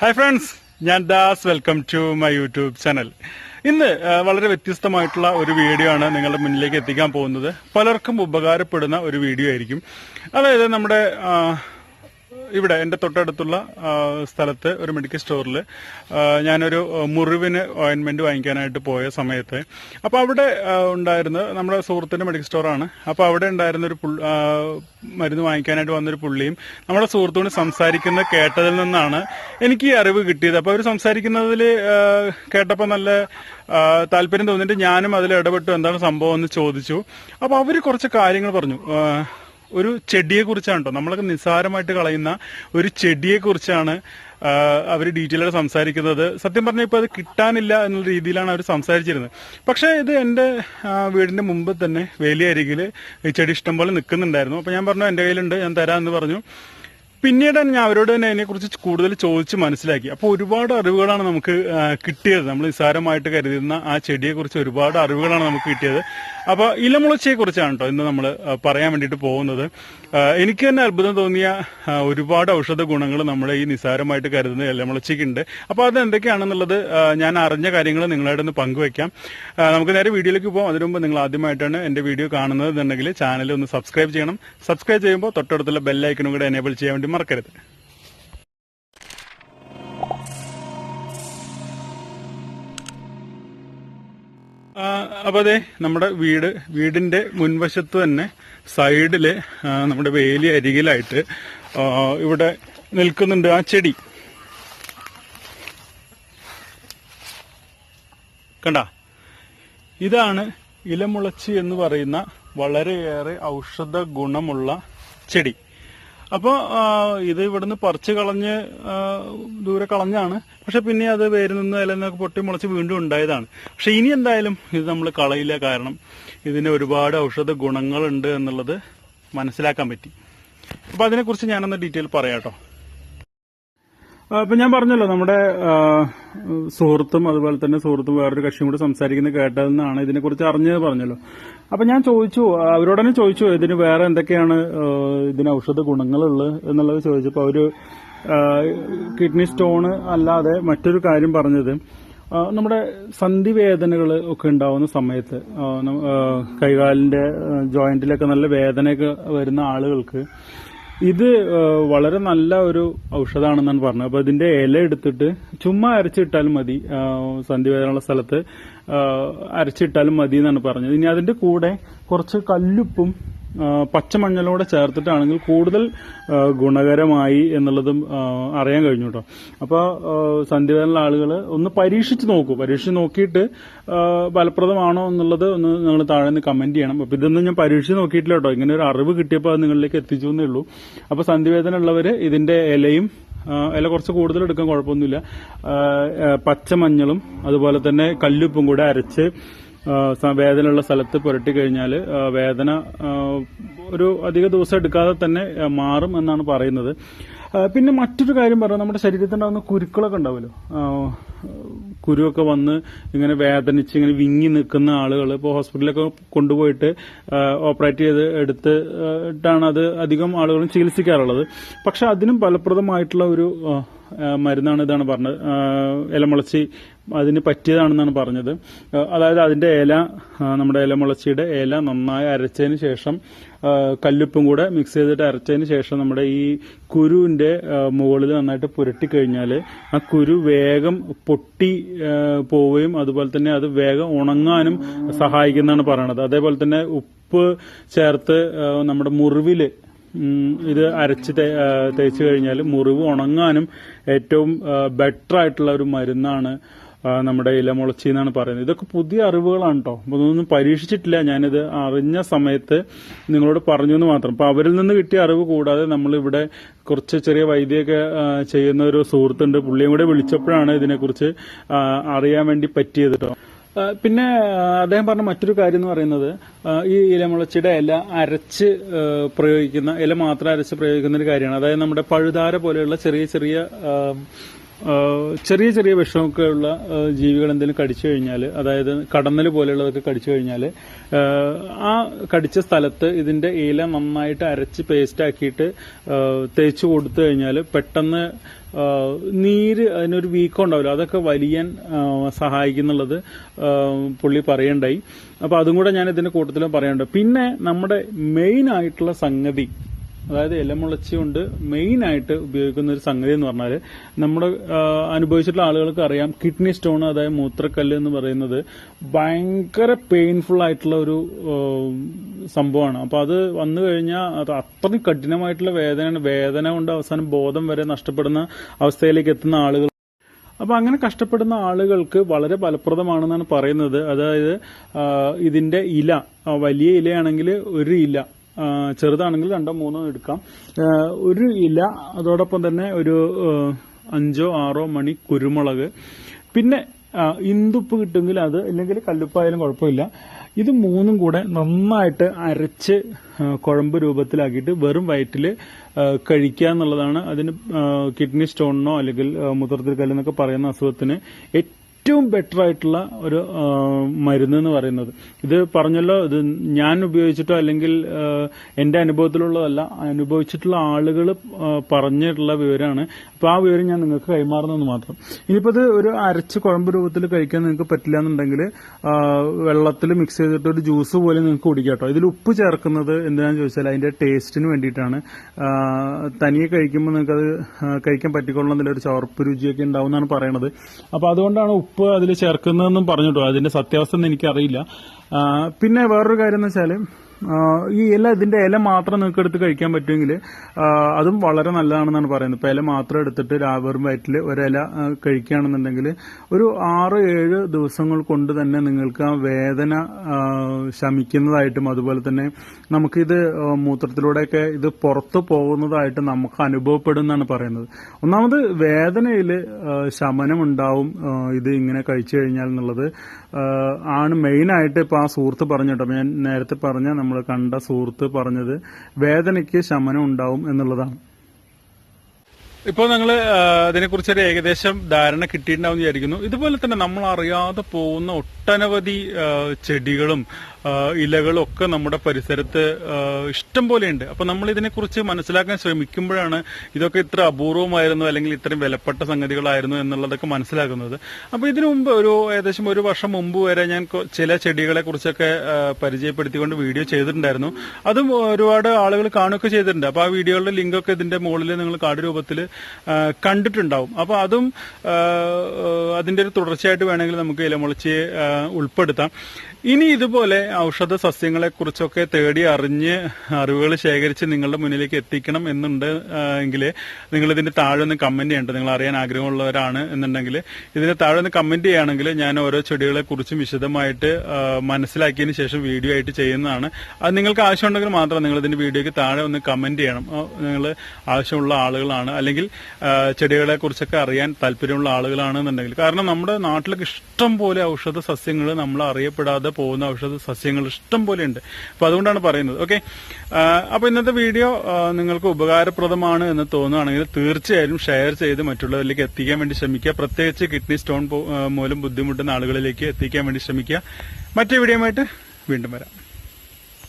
Hi friends ഞാൻ Das. Welcome to my YouTube channel ഇന്ന് വളരെ വ്യത്യസ്തമായിട്ടുള്ള ഒരു വീഡിയോ ആണ് നിങ്ങളുടെ മുന്നിലേക്ക് എത്തിക്കാൻ പോകുന്നത്. പലർക്കും ഉപകാരപ്പെടുന്ന ഒരു വീഡിയോ ആയിരിക്കും. അതായത് നമ്മുടെ ഇവിടെ എന്റെ തൊട്ടടുത്തുള്ള സ്ഥലത്ത് ഒരു മെഡിക്കൽ സ്റ്റോറിൽ ഞാനൊരു മുറിവിന് ഓയിൻമെന്റ് വാങ്ങിക്കാനായിട്ട് പോയ സമയത്ത്. അപ്പോൾ അവിടെ ഉണ്ടായിരുന്ന നമ്മുടെ സുഹൃത്തിന്റെ മെഡിക്കൽ സ്റ്റോറാണ് അപ്പോൾ അവിടെ ഉണ്ടായിരുന്ന ഒരു മരുന്ന് വാങ്ങിക്കാനായിട്ട് വന്നൊരു പുള്ളിയും നമ്മുടെ സുഹൃത്തുക്കൊണ്ട് സംസാരിക്കുന്ന കേട്ടതിൽ നിന്നാണ് എനിക്ക് ഈ അറിവ് കിട്ടിയത്. അപ്പോൾ അവർ സംസാരിക്കുന്നതിൽ കേട്ടപ്പോൾ നല്ല താല്പര്യം തോന്നിയിട്ട് ഞാനും അതിൽ ഇടപെട്ടു. എന്താണ് സംഭവം എന്ന് ചോദിച്ചു. അപ്പോൾ അവർ കുറച്ച് കാര്യങ്ങൾ പറഞ്ഞു. ഒരു ചെടിയെ കുറിച്ചാണ് കേട്ടോ നമ്മളൊക്കെ നിസ്സാരമായിട്ട് കളയുന്ന ഒരു ചെടിയെ കുറിച്ചാണ് അവർ ഡീറ്റെയിൽ ആയിട്ട് സംസാരിക്കുന്നത്. സത്യം പറഞ്ഞാൽ ഇപ്പോൾ അത് കിട്ടാനില്ല എന്നുള്ള രീതിയിലാണ് അവർ സംസാരിച്ചിരുന്നത്. പക്ഷേ ഇത് എന്റെ വീടിന്റെ മുമ്പ് തന്നെ വേലിയരികിൽ ഈ ചെടി ഇഷ്ടംപോലെ നിൽക്കുന്നുണ്ടായിരുന്നു അപ്പോൾ ഞാൻ പറഞ്ഞു എന്റെ കയ്യിലുണ്ട് ഞാൻ തരാമെന്ന് പറഞ്ഞു. പിന്നീട് ഞാൻ അവരോട് തന്നെ അതിനെക്കുറിച്ച് കൂടുതൽ ചോദിച്ച് മനസ്സിലാക്കി. അപ്പോൾ ഒരുപാട് അറിവുകളാണ് നമുക്ക് കിട്ടിയത്. നമ്മൾ നിസ്സാരമായിട്ട് കരുതുന്ന ആ ചെടിയെക്കുറിച്ച് ഒരുപാട് അറിവുകളാണ് നമുക്ക് കിട്ടിയത്. അപ്പോൾ ഇലമുളച്ചയെ കുറിച്ചാണ് കേട്ടോ ഇന്ന് നമ്മൾ പറയാൻ വേണ്ടിയിട്ട് പോകുന്നത്. എനിക്ക് തന്നെ അത്ഭുതം തോന്നിയ ഒരുപാട് ഔഷധ ഗുണങ്ങൾ നമ്മുടെ ഈ നിസ്സാരമായിട്ട് കരുതുന്ന ഇലമുളച്ചയ്ക്കുണ്ട് അപ്പോൾ അത് എന്തൊക്കെയാണെന്നുള്ളത് ഞാൻ അറിഞ്ഞ കാര്യങ്ങൾ നിങ്ങളായിട്ട് ഒന്ന് പങ്കുവയ്ക്കാം നമുക്ക് നേരെ വീഡിയോയിലേക്ക് പോകാം അതിനു മുമ്പ് നിങ്ങൾ ആദ്യമായിട്ടാണ് എന്റെ വീഡിയോ കാണുന്നത് എന്നുണ്ടെങ്കിൽ ചാനൽ ഒന്ന് സബ്സ്ക്രൈബ് ചെയ്യണം. സബ്സ്ക്രൈബ് ചെയ്യുമ്പോൾ തൊട്ടടുത്തുള്ള ബെല്ലൈക്കനും കൂടെ എനേബിൾ ചെയ്യാൻ വേണ്ടി മറക്കരുത്. അപ്പോൾ അപ്പൊ അതെ നമ്മുടെ വീട് വീടിന്റെ മുൻവശത്ത് തന്നെ സൈഡിൽ നമ്മുടെ വേലി അരികിലായിട്ട് ഇവിടെ നിൽക്കുന്നുണ്ട് ആ ചെടി. കണ്ട? ഇതാണ് ഇലമുളച്ചി എന്ന് പറയുന്ന വളരെയേറെ ഔഷധ ഗുണമുള്ള ചെടി. അപ്പോൾ ഇത് ഇവിടുന്ന് പറിച്ച് കളഞ്ഞ് ദൂരെ കളഞ്ഞാണ്. പക്ഷെ പിന്നെ അത് വേരിൽ നിന്ന് ഇല നിന്നൊക്കെ പൊട്ടി മുളച്ച് വീണ്ടും ഉണ്ടായതാണ്. പക്ഷെ ഇനി എന്തായാലും ഇത് നമ്മൾ കളയില്ല. കാരണം ഇതിന് ഒരുപാട് ഔഷധ ഗുണങ്ങളുണ്ട് എന്നുള്ളത് മനസ്സിലാക്കാൻ പറ്റി. അപ്പോൾ അതിനെക്കുറിച്ച് ഞാനൊന്ന് ഡീറ്റെയിൽ പറയാം കേട്ടോ. ഇപ്പൊ ഞാൻ പറഞ്ഞല്ലോ നമ്മുടെ സുഹൃത്തും അതുപോലെ തന്നെ സുഹൃത്തും വേറൊരു കക്ഷിയും കൂടി സംസാരിക്കുന്നത് കേട്ടതെന്നാണ് ഇതിനെക്കുറിച്ച് അറിഞ്ഞത് പറഞ്ഞല്ലോ. അപ്പൊ ഞാൻ ചോദിച്ചു അവരോട് തന്നെ ചോദിച്ചു ഇതിന് വേറെ എന്തൊക്കെയാണ് ഇതിന് ഔഷധ ഗുണങ്ങളുള്ളത് എന്നുള്ളത് ചോദിച്ചപ്പോൾ അവർ കിഡ്നി സ്റ്റോണ് അല്ലാതെ മറ്റൊരു കാര്യം പറഞ്ഞത് നമ്മുടെ നമ്മുടെ സന്ധിവേദനകൾ ഒക്കെ ഉണ്ടാവുന്ന സമയത്ത് കൈകാലിന്റെ ജോയിന്റിലൊക്കെ നല്ല വേദനയൊക്കെ വരുന്ന ആളുകൾക്ക് ഇത് വളരെ നല്ല ഒരു ഔഷധമാണെന്നാണ് പറഞ്ഞത്. അപ്പൊ ഇതിന്റെ ഇല എടുത്തിട്ട് ചുമ്മാ അരച്ചിട്ടാലും മതി. സന്ധി വേദനയുള്ള സ്ഥലത്ത് അരച്ചിട്ടാലും മതി എന്നാണ് പറഞ്ഞത്. ഇനി അതിന്റെ കൂടെ കുറച്ച് കല്ലുപ്പും പച്ചമഞ്ഞളോടെ ചേർത്തിട്ടാണെങ്കിൽ കൂടുതൽ ഗുണകരമായി എന്നുള്ളതും അറിയാൻ കഴിഞ്ഞു കേട്ടോ അപ്പോൾ സന്ധിവേദനയുള്ള ആളുകൾ ഒന്ന് പരീക്ഷിച്ച് നോക്കൂ. പരീക്ഷിച്ച് നോക്കിയിട്ട് ഫലപ്രദമാണോ എന്നുള്ളത് ഒന്ന് നിങ്ങൾ താഴെ നിന്ന് കമന്റ് ചെയ്യണം. അപ്പോൾ ഇതൊന്നും ഞാൻ പരീക്ഷിച്ച് നോക്കിയിട്ടില്ല കേട്ടോ ഇങ്ങനെ ഒരു അറിവ് കിട്ടിയപ്പോൾ അത് നിങ്ങളിലേക്ക് എത്തിച്ചു എന്നേ ഉള്ളൂ. അപ്പോൾ സന്ധിവേദന ഉള്ളവർ ഇതിന്റെ ഇലയും ഇല കുറച്ച് കൂടുതൽ എടുക്കാൻ കുഴപ്പമൊന്നുമില്ല. പച്ചമഞ്ഞളും അതുപോലെ തന്നെ കല്ലുപ്പും കൂടെ അരച്ച് വേദനയുള്ള സ്ഥലത്ത് പുരട്ടി കഴിഞ്ഞാൽ വേദന ഒരു അധിക ദിവസം എടുക്കാതെ തന്നെ മാറും എന്നാണ് പറയുന്നത്. പിന്നെ മറ്റൊരു കാര്യം പറഞ്ഞാൽ നമ്മുടെ ശരീരത്തിനുണ്ടാകുന്ന കുരുക്കളൊക്കെ ഉണ്ടാവുമല്ലോ. കുരുവൊക്കെ വന്ന് ഇങ്ങനെ വേദനിച്ച് ഇങ്ങനെ വിങ്ങി നിൽക്കുന്ന ആളുകൾ ഇപ്പോൾ ഹോസ്പിറ്റലിലൊക്കെ കൊണ്ടുപോയിട്ട് ഓപ്പറേറ്റ് ചെയ്ത് എടുത്ത് ഇട്ടാണ് അത് അധികം ആളുകളും ചികിത്സിക്കാറുള്ളത്. പക്ഷെ അതിനും ഫലപ്രദമായിട്ടുള്ള ഒരു മരുന്നാണ് ഇതാണ് പറഞ്ഞത്. ഇലമുളച്ചി അതിന് പറ്റിയതാണെന്നാണ് പറഞ്ഞത്. അതായത് അതിന്റെ ഇല നമ്മുടെ ഇലമുളച്ചിയുടെ ഇല നന്നായി അരച്ചതിന് ശേഷം കല്ലുപ്പും കൂടെ മിക്സ് ചെയ്തിട്ട് അരച്ചതിന് ശേഷം നമ്മുടെ ഈ കുരുവിന്റെ മുകളിൽ നന്നായിട്ട് പുരട്ടി കഴിഞ്ഞാൽ ആ കുരു വേഗം പൊട്ടി പോവുകയും അതുപോലെ തന്നെ അത് വേഗം ഉണങ്ങാനും സഹായിക്കുന്നതാണ് പറയണത്. അതേപോലെ തന്നെ ഉപ്പ് ചേർത്ത് നമ്മുടെ മുറിവിൽ ഇത് അരച്ച് തേച്ച് കഴിഞ്ഞാൽ മുറിവ് ഉണങ്ങാനും ഏറ്റവും ബെറ്റർ ആയിട്ടുള്ള ഒരു മരുന്നാണ് നമ്മുടെ ഇലമുളച്ചി എന്നാണ് പറയുന്നത്. ഇതൊക്കെ പുതിയ അറിവുകളാണ് കേട്ടോ അപ്പൊ ഇതൊന്നും പരീക്ഷിച്ചിട്ടില്ല ഞാനിത് അറിഞ്ഞ സമയത്ത് നിങ്ങളോട് പറഞ്ഞു എന്ന് മാത്രം. അപ്പൊ അവരിൽ നിന്ന് കിട്ടിയ അറിവ് കൂടാതെ നമ്മൾ ഇവിടെ കുറച്ച് ചെറിയ വൈദ്യമൊക്കെ ചെയ്യുന്ന ഒരു സുഹൃത്തുണ്ട്. പുള്ളിയും കൂടെ വിളിച്ചപ്പോഴാണ് ഇതിനെക്കുറിച്ച് അറിയാൻ വേണ്ടി പറ്റിയത് കേട്ടോ പിന്നെ അദ്ദേഹം പറഞ്ഞ മറ്റൊരു കാര്യം എന്ന് പറയുന്നത് ഈ ഇലമുളച്ചിയുടെ ഇല അരച്ച് പ്രയോഗിക്കുന്ന ഇല മാത്രം അരച്ച് പ്രയോഗിക്കുന്ന ഒരു കാര്യമാണ്. അതായത് നമ്മുടെ പഴുതാര പോലെയുള്ള ചെറിയ ചെറിയ ചെറിയ ചെറിയ വിഷമൊക്കെ ഉള്ള ജീവികൾ എന്തെങ്കിലും കടിച്ചു കഴിഞ്ഞാൽ അതായത് കടന്നൽ പോലെയുള്ളതൊക്കെ കടിച്ചു കഴിഞ്ഞാൽ ആ കടിച്ച സ്ഥലത്ത് ഇതിന്റെ ഇല നന്നായിട്ട് അരച്ച് പേസ്റ്റ് ആക്കിയിട്ട് തേച്ച് കൊടുത്തു കഴിഞ്ഞാൽ പെട്ടെന്ന് നീര് അതിനൊരു വീക്കം ഉണ്ടാവില്ല. അതൊക്കെ വലിയാൻ സഹായിക്കുന്നുള്ളത് പുള്ളി പറയണ്ടായി. അപ്പൊ അതും കൂടെ ഞാൻ ഇതിന്റെ കൂട്ടത്തിൽ പറയാനുണ്ട്. പിന്നെ നമ്മുടെ മെയിൻ ആയിട്ടുള്ള സംഗതി അതായത് ഇലമുളച്ചി കൊണ്ട് മെയിൻ ആയിട്ട് ഉപയോഗിക്കുന്ന ഒരു സംഗതി എന്ന് പറഞ്ഞാൽ നമ്മുടെ അനുഭവിച്ചിട്ടുള്ള ആളുകൾക്ക് അറിയാം. കിഡ്നി സ്റ്റോൺ അതായത് മൂത്രക്കല്ല് എന്ന് പറയുന്നത് ഭയങ്കര പെയിൻഫുൾ ആയിട്ടുള്ള ഒരു സംഭവമാണ്. അപ്പൊ അത് വന്നു കഴിഞ്ഞാൽ അത് അത്രയും കഠിനമായിട്ടുള്ള വേദനയാണ്. വേദന കൊണ്ട് അവസാനം ബോധം വരെ നഷ്ടപ്പെടുന്ന അവസ്ഥയിലേക്ക് എത്തുന്ന ആളുകൾ. അപ്പൊ അങ്ങനെ കഷ്ടപ്പെടുന്ന ആളുകൾക്ക് വളരെ ഫലപ്രദമാണെന്നാണ് പറയുന്നത്. അതായത് ഇതിന്റെ ഇല വലിയ ഇലയാണെങ്കിൽ ഒരു ഇല ചെറുതാണെങ്കിൽ രണ്ടോ മൂന്നോ എടുക്കാം. ഒരു ഇല അതോടൊപ്പം തന്നെ ഒരു അഞ്ചോ ആറോ മണി കുരുമുളക്. പിന്നെ ഇന്ദുപ്പ് കിട്ടുമെങ്കിൽ അത് ഇല്ലെങ്കിൽ കല്ലുപ്പായാലും കുഴപ്പമില്ല. ഇത് മൂന്നും കൂടെ നന്നായിട്ട് അരച്ച് കുഴമ്പ് രൂപത്തിലാക്കിയിട്ട് വെറും വയറ്റിൽ കഴിക്കുക എന്നുള്ളതാണ്. അതിന് കിഡ്നി സ്റ്റോണിനോ അല്ലെങ്കിൽ മൂത്രത്തിൽ കല്ലെന്നൊക്കെ പറയുന്ന അസുഖത്തിന് ഏറ്റവും ബെറ്റർ ആയിട്ടുള്ള ഒരു മരുന്ന് എന്ന് പറയുന്നത്. ഇത് പറഞ്ഞല്ലോ ഇത് ഞാൻ ഉപയോഗിച്ചിട്ടോ അല്ലെങ്കിൽ എന്റെ അനുഭവത്തിലുള്ളതല്ല അനുഭവിച്ചിട്ടുള്ള ആളുകൾ പറഞ്ഞിട്ടുള്ള വിവരമാണ്. അപ്പൊ ആ വിവരം ഞാൻ നിങ്ങൾക്ക് കൈമാറുന്നെന്ന് മാത്രം. ഇനിയിപ്പോ ഇത് ഒരു അരച്ച് കുഴമ്പ് രൂപത്തിൽ കഴിക്കാൻ നിങ്ങൾക്ക് പറ്റില്ല എന്നുണ്ടെങ്കിൽ വെള്ളത്തിൽ മിക്സ് ചെയ്തിട്ട് ഒരു ജ്യൂസ് പോലെ നിങ്ങൾക്ക് കുടിക്കാം കേട്ടോ. ഇതിൽ ഉപ്പ് ചേർക്കുന്നത് എന്തിനാന്ന് ചോദിച്ചാൽ അതിന്റെ ടേസ്റ്റിന് വേണ്ടിയിട്ടാണ്. തനിയെ കഴിക്കുമ്പോൾ നിങ്ങൾക്ക് അത് കഴിക്കാൻ പറ്റിക്കൊള്ളുന്നതിൽ ഒരു ചവർപ്പ് രുചിയൊക്കെ ഉണ്ടാവും എന്നാണ് പറയണത്. അപ്പൊ അതുകൊണ്ടാണ് ഉപ്പ് അതിൽ ചേർക്കുന്നതെന്നും പറഞ്ഞിട്ടോ? അതിന്റെ സത്യാവസ്ഥ എനിക്കറിയില്ല. പിന്നെ വേറൊരു കാര്യം എന്ന് വെച്ചാൽ ഈ ഇല ഇതിന്റെ ഇല മാത്രം നിങ്ങൾക്ക് എടുത്ത് കഴിക്കാൻ പറ്റുമെങ്കിൽ അതും വളരെ നല്ലതാണെന്നാണ് പറയുന്നത്. ഇപ്പൊ ഇല മാത്രം എടുത്തിട്ട് രാവറും വയറ്റിൽ ഒരില കഴിക്കുകയാണെന്നുണ്ടെങ്കിൽ ഒരു ആറ് ഏഴ് ദിവസങ്ങൾ കൊണ്ട് തന്നെ നിങ്ങൾക്ക് ആ വേദന ശമിക്കുന്നതായിട്ടും അതുപോലെ തന്നെ നമുക്കിത് മൂത്രത്തിലൂടെയൊക്കെ ഇത് പുറത്തു പോകുന്നതായിട്ട് നമുക്ക് അനുഭവപ്പെടും എന്നാണ് പറയുന്നത്. ഒന്നാമത് വേദനയിൽ ശമനം ഉണ്ടാവും ഇത് ഇങ്ങനെ കഴിച്ചു കഴിഞ്ഞാൽ എന്നുള്ളത് ആണ് മെയിനായിട്ട് ഇപ്പൊ ആ സുഹൃത്ത് പറഞ്ഞു കേട്ടോ. ഞാൻ നേരത്തെ പറഞ്ഞ നമ്മൾ കണ്ട സുഹൃത്ത് പറഞ്ഞത് വേദനയ്ക്ക് ശമനം ഉണ്ടാവും എന്നുള്ളതാണ്. ഇപ്പോൾ നിങ്ങൾ അതിനെക്കുറിച്ച് ഒരു ഏകദേശം ധാരണ കിട്ടിയിട്ടുണ്ടാവും വിചാരിക്കുന്നു. ഇതുപോലെ തന്നെ നമ്മൾ അറിയാതെ പോകുന്ന ഒട്ടനവധി ചെടികളും ഇലകളും ഒക്കെ നമ്മുടെ പരിസരത്ത് ഇഷ്ടം പോലെയുണ്ട് അപ്പൊ നമ്മൾ ഇതിനെക്കുറിച്ച് മനസ്സിലാക്കാൻ ശ്രമിക്കുമ്പോഴാണ് ഇതൊക്കെ ഇത്ര അപൂർവമായിരുന്നു അല്ലെങ്കിൽ ഇത്രയും വിലപ്പെട്ട സംഗതികളായിരുന്നു എന്നുള്ളതൊക്കെ മനസ്സിലാക്കുന്നത്. അപ്പൊ ഇതിനു മുമ്പ് ഒരു ഏകദേശം ഒരു വർഷം മുമ്പ് വരെ ഞാൻ ചില ചെടികളെ കുറിച്ചൊക്കെ പരിചയപ്പെടുത്തിക്കൊണ്ട് വീഡിയോ ചെയ്തിട്ടുണ്ടായിരുന്നു. അതും ഒരുപാട് ആളുകൾ കാണുകയൊക്കെ ചെയ്തിട്ടുണ്ട്. അപ്പൊ ആ വീഡിയോകളുടെ ലിങ്കൊക്കെ ഇതിന്റെ മുകളിൽ നിങ്ങൾ കാർഡ് രൂപത്തിൽ കണ്ടിട്ടുണ്ടാവും. അപ്പോൾ അതും അതിന്റെ ഒരു തുടർച്ചയായിട്ട് വേണമെങ്കിൽ നമുക്ക് ഇലമുളച്ചിയെ ഉൾപ്പെടുത്താം. ഇനി ഇതുപോലെ ഔഷധ സസ്യങ്ങളെ കുറിച്ചൊക്കെ തേടി അറിഞ്ഞ് അറിവുകൾ ശേഖരിച്ച് നിങ്ങളുടെ മുന്നിലേക്ക് എത്തിക്കണം എന്നുണ്ട് എങ്കിൽ നിങ്ങൾ ഇതിന്റെ താഴെ ഒന്ന് കമന്റ് ചെയ്യേണ്ടത് നിങ്ങൾ അറിയാൻ ആഗ്രഹമുള്ളവരാണ് എന്നുണ്ടെങ്കിൽ ഇതിന് താഴെ ഒന്ന് കമന്റ് ചെയ്യുകയാണെങ്കിൽ ഞാൻ ഓരോ ചെടികളെ കുറിച്ചും വിശദമായിട്ട് മനസ്സിലാക്കിയതിന് ശേഷം വീഡിയോ ആയിട്ട് ചെയ്യുന്നതാണ്. അത് നിങ്ങൾക്ക് ആവശ്യമുണ്ടെങ്കിൽ മാത്രം നിങ്ങൾ ഇതിന്റെ വീഡിയോയ്ക്ക് താഴെ ഒന്ന് കമന്റ് ചെയ്യണം. നിങ്ങൾ ആവശ്യമുള്ള ആളുകളാണ്. അല്ലെങ്കിൽ ആ, ചെടികളെ കുറിച്ചൊക്കെ അറിയാൻ താല്പര്യമുള്ള ആളുകളാണെന്നുണ്ടെങ്കിൽ. കാരണം നമ്മുടെ നാട്ടിലൊക്കെ ഇഷ്ടം പോലെ ഔഷധ സസ്യങ്ങൾ നമ്മൾ അറിയപ്പെടാതെ പോകുന്ന ഔഷധ സസ്യങ്ങൾ ഇഷ്ടം പോലെ ഉണ്ട്. അപ്പൊ അതുകൊണ്ടാണ് പറയുന്നത്. ഓക്കെ? അപ്പൊ ഇന്നത്തെ വീഡിയോ നിങ്ങൾക്ക് ഉപകാരപ്രദമാണ് എന്ന് തോന്നുകയാണെങ്കിൽ തീർച്ചയായും ഷെയർ ചെയ്ത് മറ്റുള്ളവരിലേക്ക് എത്തിക്കാൻ വേണ്ടി ശ്രമിക്കുക. പ്രത്യേകിച്ച് കിഡ്നി സ്റ്റോൺ മൂലം ബുദ്ധിമുട്ടുന്ന ആളുകളിലേക്ക് എത്തിക്കാൻ വേണ്ടി ശ്രമിക്കുക. മറ്റേ വീഡിയോയുമായിട്ട് വീണ്ടും വരാം.